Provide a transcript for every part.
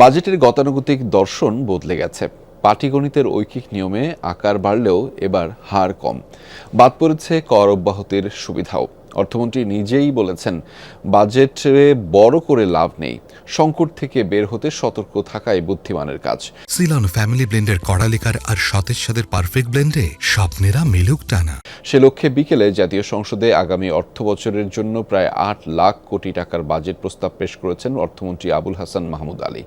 বাজেটের গতানুগতিক দর্শন বদলে গেছে। পাটিগণিতের ঐকিক নিয়মে আকার বাড়লেও এবার হার কম। বাদ পড়েছে কর অব্যাহতির সুবিধাও। অর্থমন্ত্রী নিজেই বলেছেন বাজেটে বড় করে লাভ নেই। সংকট থেকে বের হতে সতর্ক থাকাই বুদ্ধিমানের কাজ। সিলন ফ্যামিলি ব্লেন্ডের কড়ালিকার আর সতেজ সাদের পারফেক্ট ব্লেন্ডে স্বপ্নেরা মিলুক টানা। সে লক্ষ্যে বিকেলে জাতীয় সংসদে আগামী অর্থ বছরের জন্য প্রায় আট লাখ কোটি টাকার বাজেট প্রস্তাব পেশ করেছেন অর্থমন্ত্রী আবুল হাসান মাহমুদ আলী।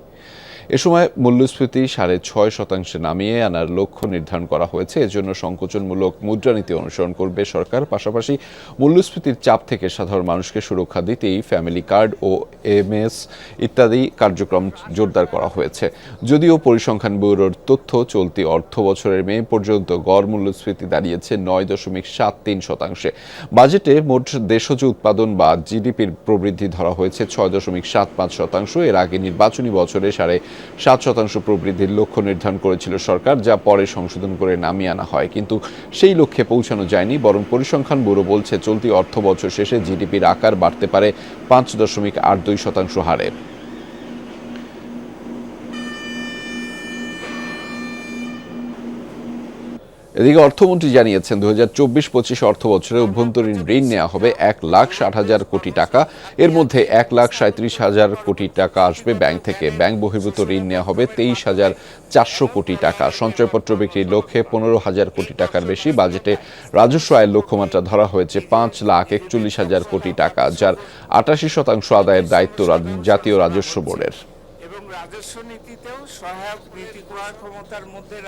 এ সময় মূল্যস্ফীতি সাড়ে ছয় শতাংশে নামিয়ে আনার লক্ষ্য নির্ধারণ করা হয়েছে। এজন্য সংকোচনমূলক মুদ্রানীতি অনুসরণ করবে সরকার। পাশাপাশি মূল্যস্ফীতির চাপ থেকে সাধারণ মানুষকে সুরক্ষা দিতেই ফ্যামিলি কার্ড ও এমএস ইত্যাদি কার্যক্রম জোরদার করা হয়েছে। যদিও পরিসংখ্যান ব্যুরোর তথ্য, চলতি অর্থ বছরের মে পর্যন্ত গড় মূল্যস্ফীতি দাঁড়িয়েছে নয় দশমিক সাত তিন শতাংশে। বাজেটে মোট দেশজ উৎপাদন বা জিডিপির প্রবৃদ্ধি ধরা হয়েছে ছয় দশমিক সাত পাঁচ শতাংশ। এর আগে নির্বাচনী বছরে সাড়ে সাত শতাংশ প্রবৃদ্ধির লক্ষ্য নির্ধারণ করেছিল সরকার, যা পরে সংশোধন করে নামিয়ে আনা হয়। কিন্তু সেই লক্ষ্যে পৌঁছানো যায়নি, বরং পরিসংখ্যান ব্যুরো বলছে, চলতি অর্থ বছর শেষে জিডিপির আকার বাড়তে পারে পাঁচ দশমিক আট দুই শতাংশ হারে। এদিকে অর্থমন্ত্রী জানিয়েছেন দু হাজার চব্বিশ পঁচিশ অর্থ বছরে অভ্যন্তরীণ ঋণ নেওয়া হবে এক লাখ ষাট হাজার কোটি টাকা। এর মধ্যে এক লাখ সাঁত্রিশ হাজার কোটি টাকা আসবে ব্যাংক থেকে। ব্যাংক বহির্ভূত ঋণ নেওয়া হবে তেইশ হাজার চারশো কোটি টাকা। সঞ্চয়পত্র বিক্রির লক্ষ্যে পনেরো হাজার কোটি টাকার বেশি বাজেটে রাজস্ব আয়ের লক্ষ্যমাত্রা ধরা হয়েছে পাঁচ লাখ একচল্লিশ হাজার কোটি টাকা, যার আটাশি শতাংশ আদায়ের দায়িত্ব জাতীয় রাজস্ব বোর্ডের। এবং রাজস্ব নীতিতেও সহায়ক নীতি ক্রয় ক্ষমতার মধ্যে